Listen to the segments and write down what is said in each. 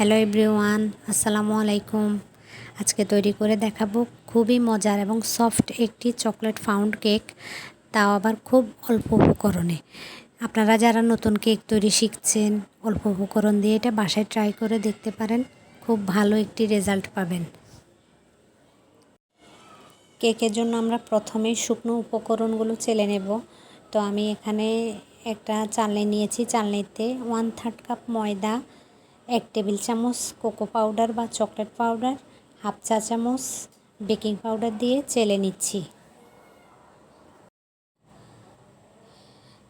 Hello everyone, আসসালামু আলাইকুম। আজকে তৈরি করে দেখাবো খুবই মজার এবং সফট একটি চকলেট ফাউন্ড কেক, তাও আবার খুব অল্প উপকরণে। আপনারা যারা নতুন কেক তৈরি শিখছেন, অল্প উপকরণ দিয়ে এটা বাসায় ট্রাই করে দেখতে পারেন, খুব ভালো একটি রেজাল্ট পাবেন। কেকের জন্য আমরা প্রথমেই শুকনো উপকরণগুলো চেলে নেব। তো আমি এখানে একটা চালনি নিয়েছি, চালনিতে ওয়ান থার্ড কাপ ময়দা এক টেবিল চামচ কোকো পাউডার বা চকলেট পাউডার, হাফ চা চামচ বেকিং পাউডার দিয়ে চেলে নিচ্ছি।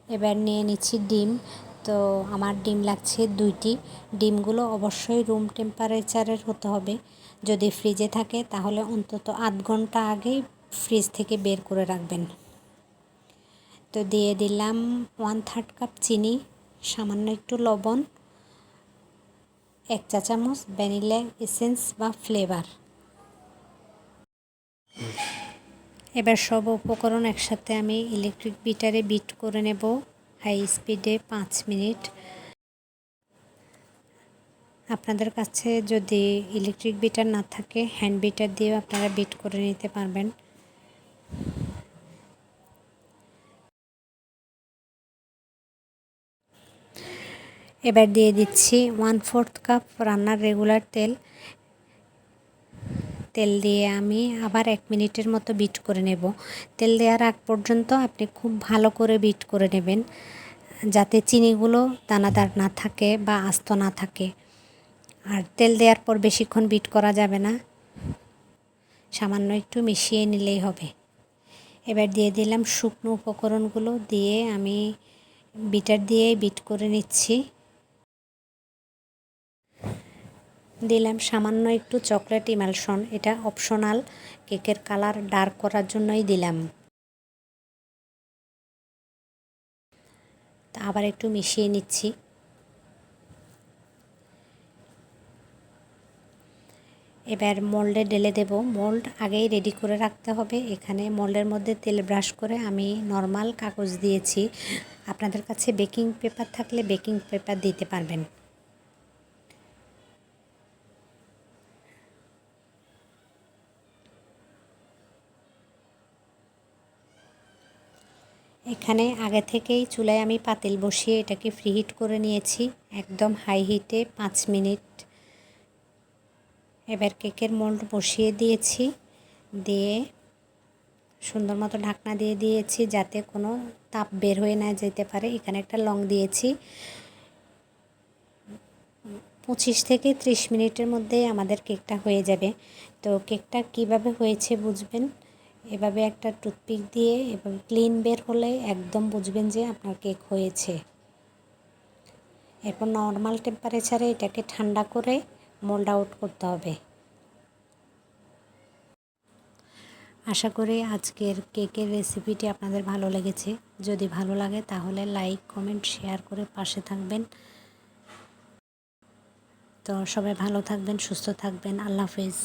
এবার নিয়ে নিচ্ছি ডিম। তো আমার ডিম লাগছে দুইটি। ডিমগুলো অবশ্যই রুম টেম্পারেচারের হতে হবে। যদি ফ্রিজে থাকে তাহলে অন্তত আধ ঘণ্টা আগেই ফ্রিজ থেকে বের করে রাখবেন। তো দিয়ে দিলাম ওয়ান থার্ড কাপ চিনি, সামান্য একটু লবণ এক চা চামচ ভ্যানিলা এসেন্স বা ফ্লেভার। এবার সব উপকরণ একসাথে আমি ইলেকট্রিক বিটারে বিট করে নেব হাই স্পিডে পাঁচ মিনিট। আপনাদের কাছে যদি ইলেকট্রিক বিটার না থাকে, হ্যান্ড বিটার দিয়েও আপনারা বিট করে নিতে পারবেন। এবার দিয়ে দিচ্ছি ওয়ান ফোর্থ কাপ রান্নার রেগুলার তেল। তেল দিয়ে আমি আবার এক মিনিটের মতো বিট করে নেব। তেল দেওয়ার আগ পর্যন্ত আপনি খুব ভালো করে বিট করে নেবেন, যাতে চিনিগুলো দানাদার না থাকে বা আস্ত না থাকে। আর তেল দেওয়ার পর বেশিক্ষণ বিট করা যাবে না। সামান্য একটু মিশিয়ে নিলেই হবে। এবার দিয়ে দিলাম শুকনো উপকরণগুলো দিয়ে আমি বিটার দিয়ে বিট করে নিচ্ছি। দিলাম সামান্য একটু চকলেট ইমালশন এটা অপশনাল কেকের কালার ডার্ক করার জন্যই দিলাম। তা আবার একটু মিশিয়ে নিচ্ছি। এবার মোল্ডে ঢেলে দেব। মোল্ড আগেই রেডি করে রাখতে হবে। এখানে মোল্ডের মধ্যে তেল ব্রাশ করে আমি নর্মাল কাগজ দিয়েছি। আপনাদের কাছে বেকিং পেপার থাকলে বেকিং পেপার দিতে পারবেন। এখানে আগে থেকেই চুলায় আমি পাতিল বসিয়ে এটাকে ফ্রি হিট করে নিয়েছি, একদম হাই হিটে পাঁচ মিনিট। এবার কেকের মোল্ড বসিয়ে দিয়েছি, দিয়ে সুন্দর মতো ঢাকনা দিয়ে দিয়েছি যাতে কোনো তাপ বের হয়ে না যেতে পারে। এখানে একটা লং দিয়েছি। পঁচিশ থেকে ত্রিশ মিনিটের মধ্যেই আমাদের কেকটা হয়ে যাবে। তো কেকটা কীভাবে হয়েছে বুঝবেন? এভাবে একটা টুথপিক দিয়ে এবং ক্লিন বের হলে একদম বুঝবেন যে আপনার কেক হয়েছে। এরপর নর্মাল টেম্পারেচারে এটাকে ঠান্ডা করে মোল্ড আউট করতে হবে। আশা করি আজকের কেকের রেসিপিটি আপনাদের ভালো লেগেছে। যদি ভালো লাগে তাহলে লাইক কমেন্ট শেয়ার করে পাশে থাকবেন। তো সবাই ভালো থাকবেন, সুস্থ থাকবেন। আল্লাহ হাফিজ।